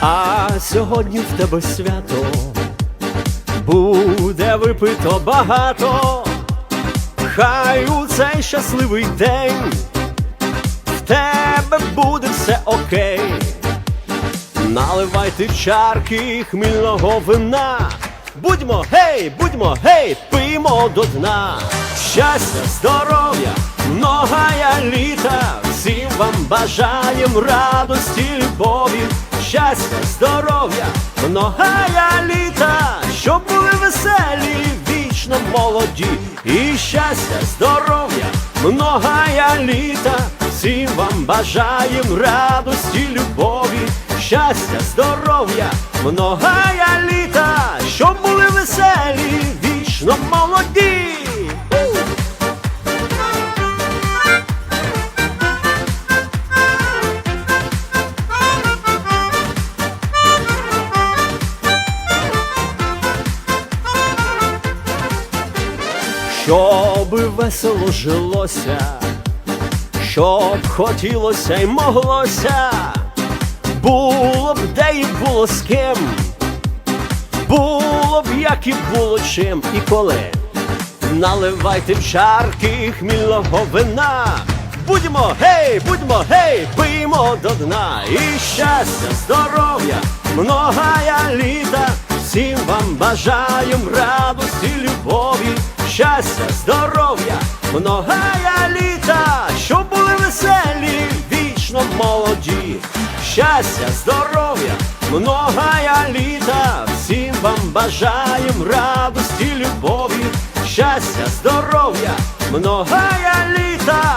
А сьогодні в тебе свято буде випито багато, хай у цей щасливий день в тебе буде все окей. Наливайте чарки хмільного вина. Будьмо гей, будьмо гей, пиймо до дна. Щастя, здоров'я, многая літа. Всім вам бажаєм радості, любові. Щастя, здоров'я, многая літа, щоб були веселі, вічно молоді. І щастя, здоров'я, многая літа. Всім вам бажаєм радості, любові, щастя, здоров'я, многая літа, щоб були веселі, вічно молоді. Щоби весело жилося, щоб хотілося й моглося, було б де і було з ким, було б як і було чим і коли. Наливайте в чарки хмільного вина. Будьмо гей, будьмо гей, пиймо до дна. І щастя, здоров'я, многая літа. Всім вам бажаєм радості, любові, щастя, здоров'я, многая літа, щоб були веселі, вічно молоді. Щастя, здоров'я, многая літа, всім вам бажаєм радості, любові, щастя, здоров'я, многая літа,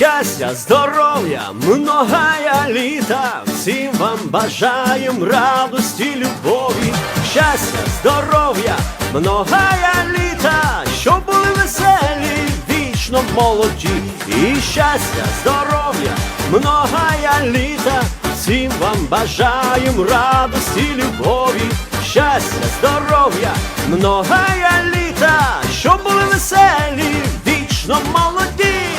Щастя, здоров'я, многая літа, всім вам бажаєм радості, любові, щастя, здоров'я, многая літа, щоб були веселі, вічно молоді, і щастя, здоров'я, многая літа, всім вам бажаєм радості, любові, щастя, здоров'я, многая літа, щоб були веселі, вічно молоді.